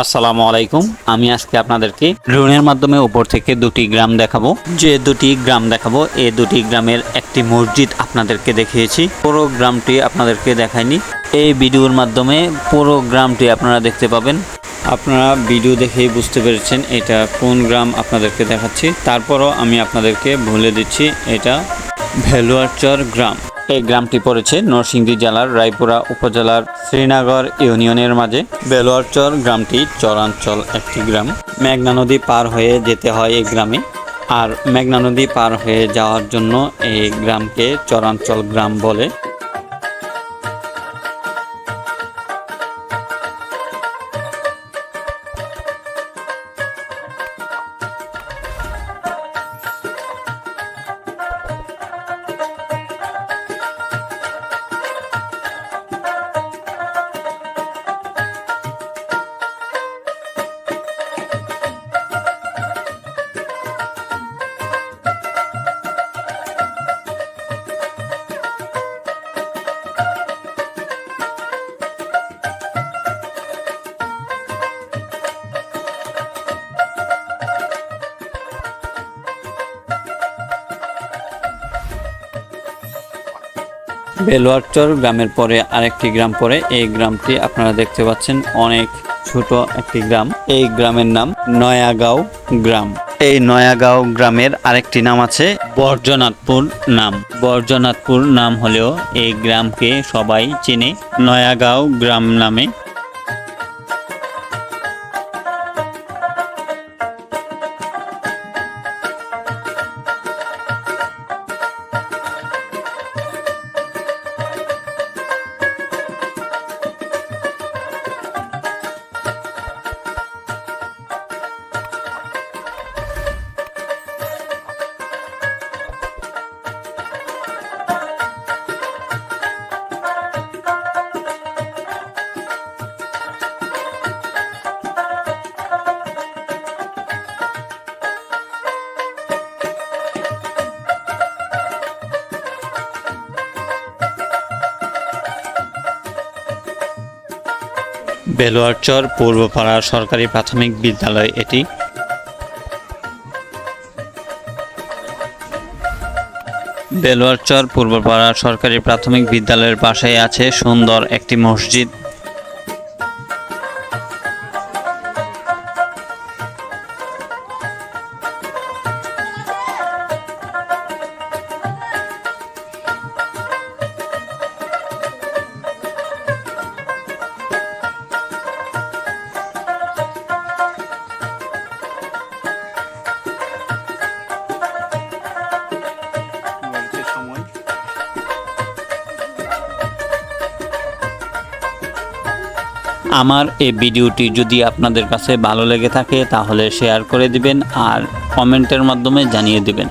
আসসালামু আলাইকুম। আমি আজকে আপনাদেরকে ড্রোনের মাধ্যমে উপর থেকে দুটি গ্রাম দেখাবো। যে দুটি গ্রাম দেখাবো, এই দুটি গ্রামের একটি মসজিদ আপনাদেরকে দেখিয়েছি। পুরো গ্রামটি আপনাদেরকে দেখাইনি এই ভিডিওর মাধ্যমে পুরো গ্রামটি আপনারা দেখতে পাবেন। আপনারা ভিডিও দেখেই বুঝতে পেরেছেন এটা কোন গ্রাম আপনাদেরকে দেখাচ্ছি। তারপরও আমি আপনাদেরকে বলে দিচ্ছি, এটা ভেলুয়ারচর গ্রাম। এই গ্রামটি পড়েছে নরসিংদী জেলার রায়পুরা উপজেলার শ্রীনগর ইউনিয়নের মাঝে। বেলোয়ারচর গ্রামটি চরাঞ্চল একটি গ্রাম। মেঘনা নদী পার হয়ে যেতে হয় এই গ্রামে। আর মেঘনা নদী পার হয়ে যাওয়ার জন্য এই গ্রামকে চরাঞ্চল গ্রাম বলে। বেলোয়ারচর গ্রামের পরে আরেকটি গ্রাম পরে এই গ্রামটি আপনারা দেখতে পাচ্ছেন অনেক ছোট একটি গ্রাম। এই গ্রামের নাম নয়াগাঁও গ্রাম। এই নয়াগাঁও গ্রামের আরেকটি নাম আছে বর্জনাথপুর নাম। বর্জনাথপুর নাম হলেও এই গ্রামকে সবাই চেনে। নয়াগাঁও গ্রাম নামে বেলোয়ারচর পূর্বপাড়া সরকারি প্রাথমিক বিদ্যালয় এটি। বেলোয়ারচর পূর্বপাড়া সরকারি প্রাথমিক বিদ্যালয়ের পাশেই আছে সুন্দর একটি মসজিদ। আমার এই ভিডিওটি যদি আপনাদের কাছে ভালো লেগে থাকে, তাহলে শেয়ার করে দিবেন আর কমেন্টের মাধ্যমে জানিয়ে দিবেন।